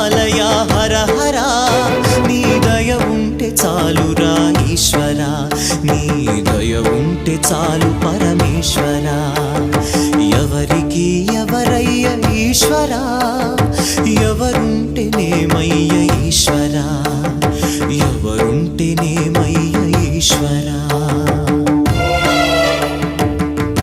హిమాలయ హర హరా. నీ దయ ఉంటే చాలురా ఈశ్వర. నీ దయ ఉంటే చాలు పరమేశ్వర. ఎవరికి ఎవరయ్య ఈశ్వర? ఎవరుంటేనేమయ్య ఈశ్వర? ఎవరుంటేనేమయ్య ఈశ్వరా?